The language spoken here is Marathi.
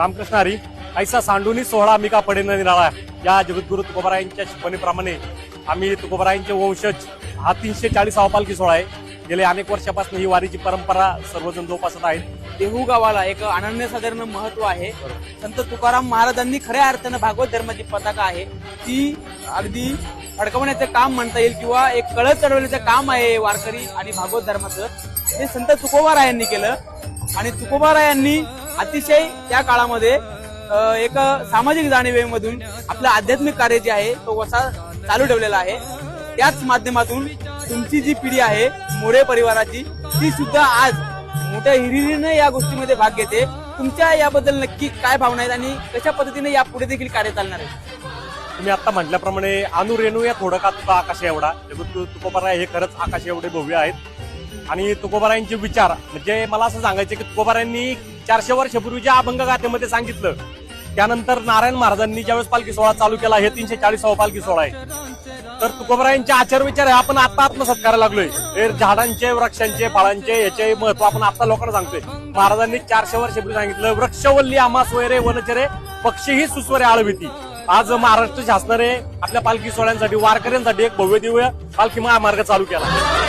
रामकृष्ण हरी ऐसा सांडूनी सोहळा आम्ही का पडेन निराळा? या जगद्गुरु तुकोबारायांच्या शिकवणीप्रमाणे आम्ही तुकोबारायांचे वंशज हा तीनशे चाळीसावा पालखी सोहळा आहे. गेले अनेक वर्षापासून ही वारीची परंपरा सर्वजण जोपासत आहेत. देहू गावाला एक अनन्यसाधारण महत्त्व आहे. संत तुकाराम महाराजांनी खऱ्या अर्थानं भागवत धर्माची पताका आहे. ती अगदी अडकवण्याचं काम म्हणता येईल किंवा एक कळत चढवण्याचं काम आहे वारकरी आणि भागवत धर्माचं. ते संत तुकोबारायांनी केलं आणि तुकोबारायांनी अतिशय त्या काळामध्ये एक सामाजिक जाणीवेमधून आपलं आध्यात्मिक कार्य जे आहे तो वसा चालू ठेवलेला आहे. त्याच माध्यमातून तुमची जी पिढी आहे मोरे परिवाराची ती सुद्धा आज मोठ्या हिरिरीने या गोष्टीमध्ये भाग घेते. तुमच्या याबद्दल नक्की काय भावना आहेत आणि कशा पद्धतीने या पुढे देखील कार्य चालणार आहे? तुम्ही आता म्हटल्याप्रमाणे अनुरेणू या थोडं का तुका आकाश एवढा. जगद्गुरु हे खरंच आकाश एवढे भव्य आहेत. आणि तुकोबारायांचे विचार. म्हणजे मला असं सांगायचं की तुकोबारायांनी चारशे वर्षापूर्वीच्या अभंग गाथेमध्ये सांगितलं. त्यानंतर नारायण महाराजांनी ज्यावेळेस पालखी सोहळा चालू केला हे तीनशे चाळीसावा पालखी सोहळा आहे. तर तुकोबरायांचे आचार विचार हे आपण आता आत्मसात करायला लागलोय. हे झाडांचे वृक्षांचे फळांचे याचे महत्त्व आपण आता लोकांना सांगतोय. महाराजांनी चारशे वर्षपूर्वी सांगितलं वृक्षवल्ली आमास वैरे वनचरे पक्षीही सुस्वरे आळविती. आज महाराष्ट्र शासनाने आपल्या पालखी सोहळ्यांसाठी वारकऱ्यांसाठी एक भव्य दिव्य पालखी महामार्ग चालू केला.